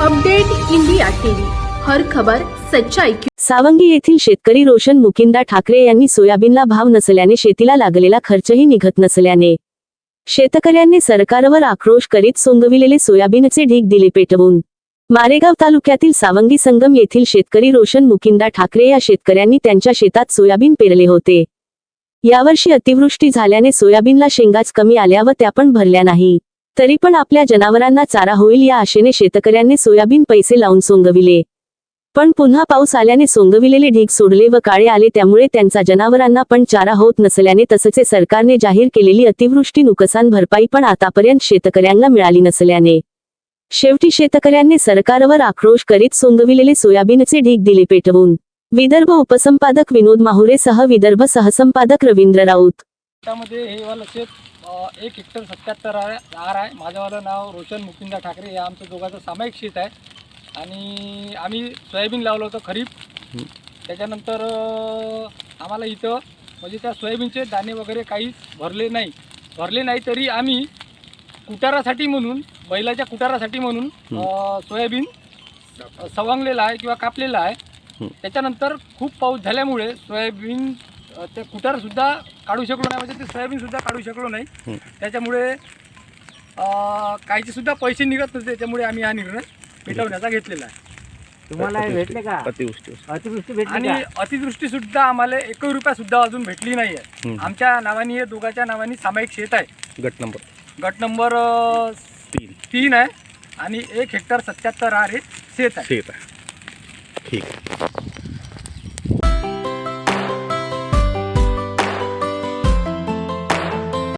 Update India TV. हर खबर सच्चाई सावंगी येथील शेतकरी रोशन मुकिंदा ठाकरे यांनी सोयाबीनला भाव नसल्याने शेतीला लागलेला खर्चही निघत नसल्याने शेतकऱ्यांनी सरकारवर आक्रोश करीत सोंगविलेले सोयाबीनचे ढीग दिले पेटवून. मारेगाव तालुक्यातील सावंगी संगम येथील शेतकरी रोशन मुकिंदा ठाकरे या शेतकऱ्यांनी त्यांच्या शेतात सोयाबीन पेरले होते. यावर्षी अतिवृष्टी झाल्याने सोयाबीनला शेंगाच कमी आल्या व त्या पण भरल्या नाही. तरी पण आपल्या जनावरांना चारा होईल या आशेने शेतकऱ्यांनी सोयाबीन पैसे लावून सोंगविले. पण पुन्हा पाऊस आल्याने सोंगविलेले ढीग सोडले व काळे आले त्यामुळे त्यांचा जनावरांना पण चारा होत नसल्याने तसचे सरकारने जाहीर केलेली अतिवृष्टी नुकसान भरपाई पण आतापर्यंत शेतकऱ्यांना मिळाली नसल्याने. शेवटी शेतकऱ्यांनी सरकारवर आक्रोश करीत सोंगविलेले सोयाबीनचे ढीग दिले पेटवून. विदर्भ उपसंपादक विनोद माहुरेसह विदर्भ सहसंपादक रवींद्र राऊत. त्यामध्ये हे वालं शेत एक हेक्टर सत्याहत्तर आहे आर आहे. माझंवालं नाव रोशन मुकिंदा ठाकरे हे आमचं दोघांचं सामायिक शेत आहे. आणि आम्ही सोयाबीन लावलं होतं खरीप. त्याच्यानंतर आम्हाला इथं म्हणजे त्या सोयाबीनचे दाणे वगैरे काहीच भरले नाही. भरले नाही तरी आम्ही कुटारासाठी म्हणून बैलाच्या कुटारासाठी म्हणून सोयाबीन सवांगलेला आहे किंवा कापलेला आहे. त्याच्यानंतर खूप पाऊस झाल्यामुळे सोयाबीन ते कुटारसुद्धा काढू शकलो नाही म्हणजे ते सोयाबीनसुद्धा काढू शकलो नाही. त्याच्यामुळे अ, काहीचे सुद्धा पैसे निघत नव्हते त्याच्यामुळे आम्ही हा निर्णय पेटवण्याचा घेतलेला आहे. तुम्हाला हे भेटले का? अतिवृष्टी. अतिवृष्टी भेटली आणि अतिवृष्टी सुद्धा आम्हाला एकही रुपया सुद्धा अजून भेटली नाही आहे. आमच्या नावाने हे दोघांच्या नावाने सामायिक शेत आहे. गट नंबर गट नंबर तीन. तीन आहे. आणि एक हेक्टर सत्याहत्तर आर हे शेत आहे. ठीक आहे. ठीक. आहे